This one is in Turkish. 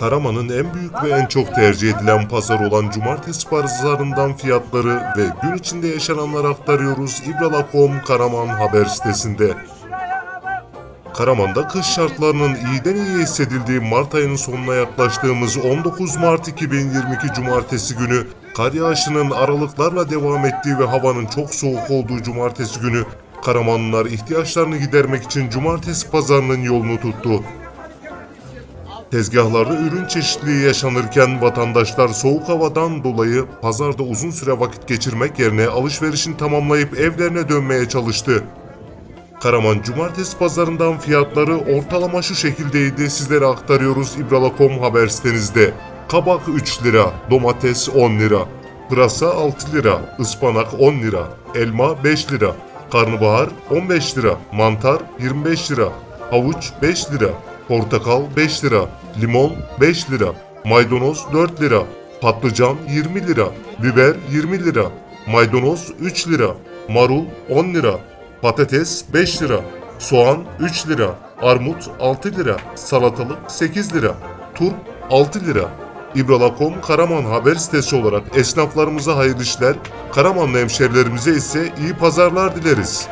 Karaman'ın en büyük ve en çok tercih edilen pazar olan cumartesi pazarından fiyatları ve gün içinde yaşananları aktarıyoruz İbrala.com Karaman haber sitesinde. Karaman'da kış şartlarının iyiden iyiye hissedildiği Mart ayının sonuna yaklaştığımız 19 Mart 2022 Cumartesi günü kar yağışının aralıklarla devam ettiği ve havanın çok soğuk olduğu Cumartesi günü Karamanlılar ihtiyaçlarını gidermek için Cumartesi pazarının yolunu tuttu. Tezgahlarda ürün çeşitliliği yaşanırken vatandaşlar soğuk havadan dolayı pazarda uzun süre vakit geçirmek yerine alışverişini tamamlayıp evlerine dönmeye çalıştı. Karaman Cumartesi pazarından fiyatları ortalama şu şekildeydi sizlere aktarıyoruz İbrala.com haber sitenizde. Kabak 3 lira, domates 10 lira, pırasa 6 lira, ıspanak 10 lira, elma 5 lira, karnabahar 15 lira, mantar 25 lira, havuç 5 lira, portakal 5 lira, limon 5 lira, maydanoz 4 lira, patlıcan 20 lira, biber 20 lira, maydanoz 3 lira, marul 10 lira, Patates 5 lira, soğan 3 lira, armut 6 lira, salatalık 8 lira, turp 6 lira. İbrala.com Karaman haber sitesi olarak esnaflarımıza hayırlı işler, Karamanlı hemşerilerimize ise iyi pazarlar dileriz.